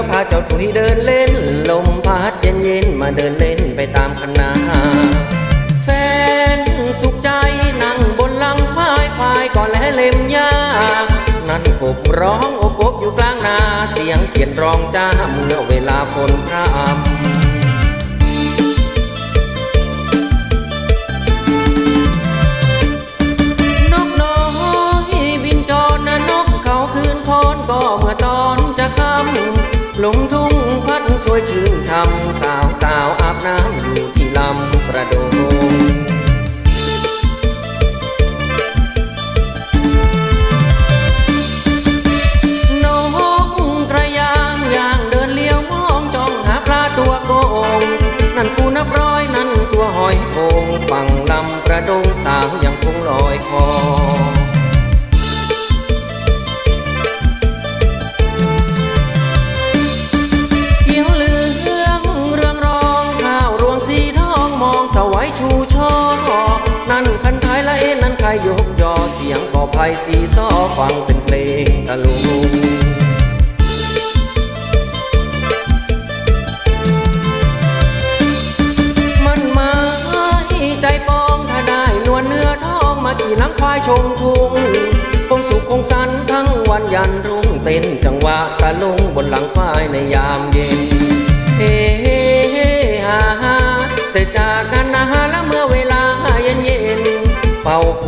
แล้วพาเจ้าถุยเดินเล่น ลมพัดเย็นเย็นมาเดินเล่นไปตามคณะแสนสุขใจนั่งบนหลังพายควายก่อนและเล็มยานั่นกบร้องอบอบอยู่กลางนา เสียงเขียนร้องจ้าเมื่อเวลาฝนพรำำ เสียงกอไผ่สีซ้อฟังเป็นเพลงตะลุงมันหมายใจปองถ้าได้นวลเนื้อทองมาขี่หลังควายชมทุ่งคงสุขคงสันทั้งวันยันรุ่งเต้นจังหวะตะลุงบนหลังควายในยามเย็น เฮ้เฮ้เฮ้ฮ่าฮาเสจจา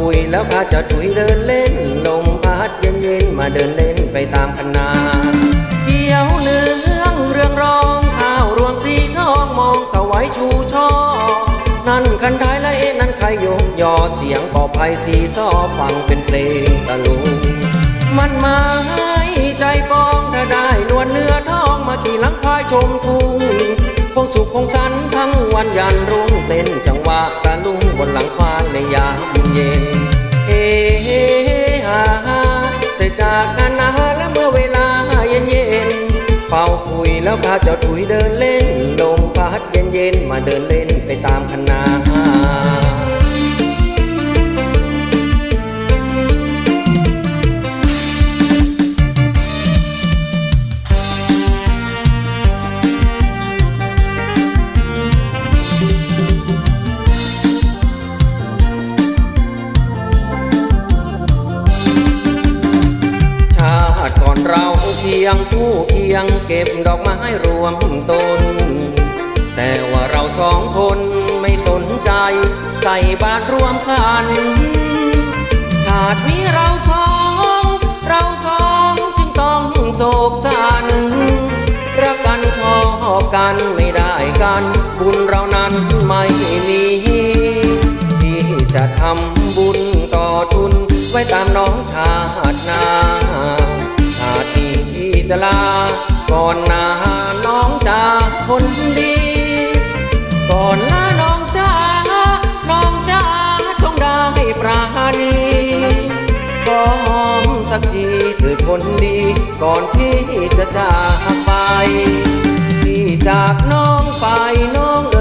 คุยแล้วพาจะถุยเดินเล่น ลมพัดเย็นเย็นๆมาเดินเล่นไปตามคณะเขียวเหลืองเรืองรองข้าวรวงสีทองมองสวัยชูช่อ นั่นคันท้ายและเอ๊ะนั่นใครยกยอเสียงกอไผ่สีซ้อฟังเป็นเพลงตะลุงมันหมายใจปองถ้าได้นวลเนื้อทองมาขี่หลังควายชมทุ่งคงสุขคงสันทั้ง วันยันรุ่งเต้นจังหวะตะลุงบนหลังควายในยามเย็น เฮ้เฮ้ฮ่าฮ่าเสร็จากกันนาและเมื่อเวลาเย็นเย็นเฝ้าคุยแล้วพาเจ้าถุยเดินเล่นลมพัดเย็นเย็นมาเดินเล่นไปตามคณะ ยงคู่เคียงเก็บดอกไม้รวมต้นแต่ว่าเราสองคนไม่สนใจ ใส่บาตรรวมขัน ชาตินี้เราสอง เราสองจึงต้องโศกสันรักกันชอบกันไม่ได้กัน บุญเรานั้นไม่มีที่จะทำบุญต่อทุนไว้ตามน้องชาตินา จะลา ก่อนหน้าน้องจากคนดี ก่อนลาน้องจ้าน้องจ้าจงได้ปราณีก็หอมสักทีเถิดคนดี ก่อนที่จะจากไป ที่จากน้องไปน้อง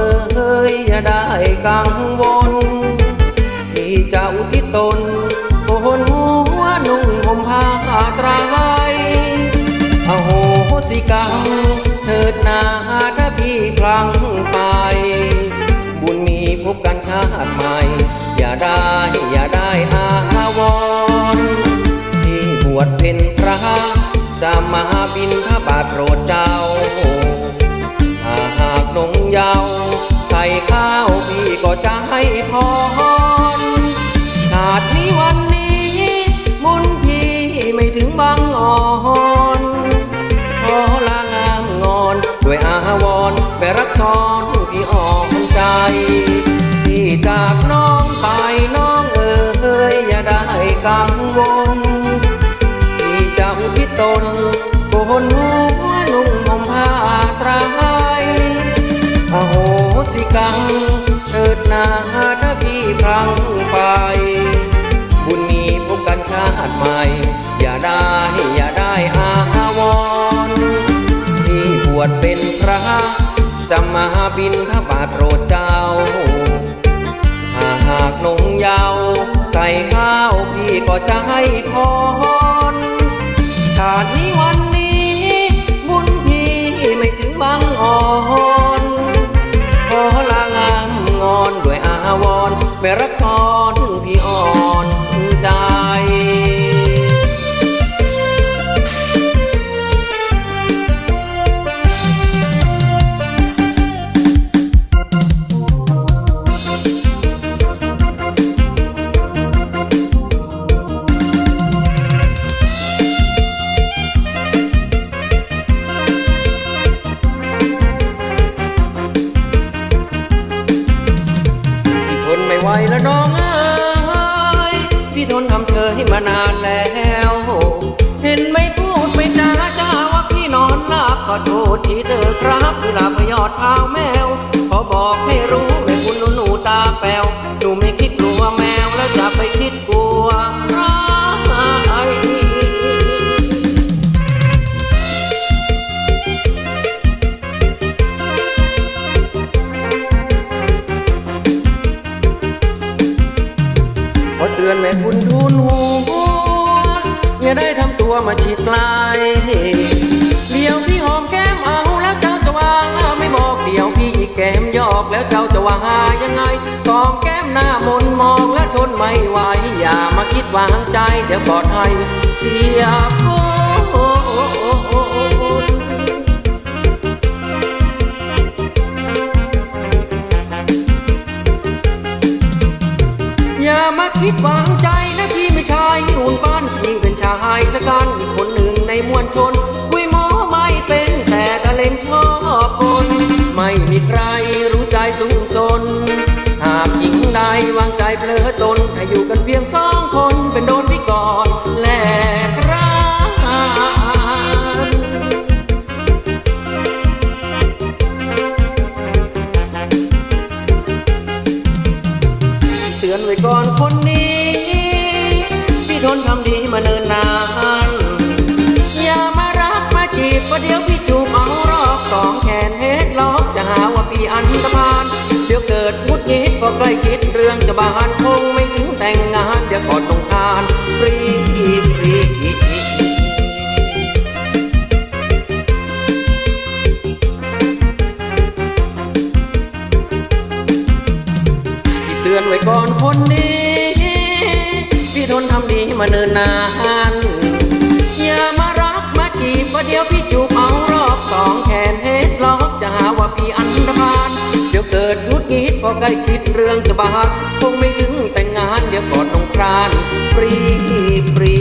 สิกรรมเถิดนาถ้าพี่พลังไป บุญมีพบกันชาติใหม่ อย่าได้อย่าได้อาวรที่บวชเป็นพระจะมาบินพระบาทโปรดเจ้าถ้าหากนงเยาวใส่ข้าว นหัวนุ่งห่มผ้าไตรายอโหสิกรรมเถิดนาถ้าพี่พลังไป บุญมีพบกันชาติใหม่ อย่าได้อย่าได้อาวรที่บวชเป็นพระจะมาบินทบาทโปรดเจ้าถ้าหากนงยาว ใส่ข้าวพี่ก็จะให้พรชาตินี้วัน ไม่รักซ้อน บขอโทษทีเธอครับเวลาพยอดเท้าแมว ขอบอกให้รู้ไม่คุณหนูหนูตาแปวหนูไม่คิดกลัวแมวแล้วจะไปคิดกลัวใครขอเตือนแม่คุณทุนหัวอย่าได้ทำตัวมาฉีกลเอกแล้วเจ้าจะว่าหายังไงสองแก้มหน้ามนมองและทนไม่ไหวอย่ามาคิดวางใจเดี๋ยวกอดภัยเสียโพนอย่ามาคิดว่า สองแขนเฮ็ดล็อกจะหาว่าพี่อันตรพาน เดี๋ยวเกิดมุดงิดก็ใกล้คิดเรื่องจะบานคงไม่ถึงแต่งงาน เดี๋ยวก่อนต้องทานฟรีฟรีตีเตือนไว้ก่อนคนดีพี่ทนทำดีมาเนินนานอย่ามารักมาจีบว่าเดี๋ยวพี่จูบเอารอบสอง ก็ใกล้ชิดเรื่องจะบาคงไม่ถึงแต่งงานเดี๋ยวก่อนต้องครานฟรีฟรี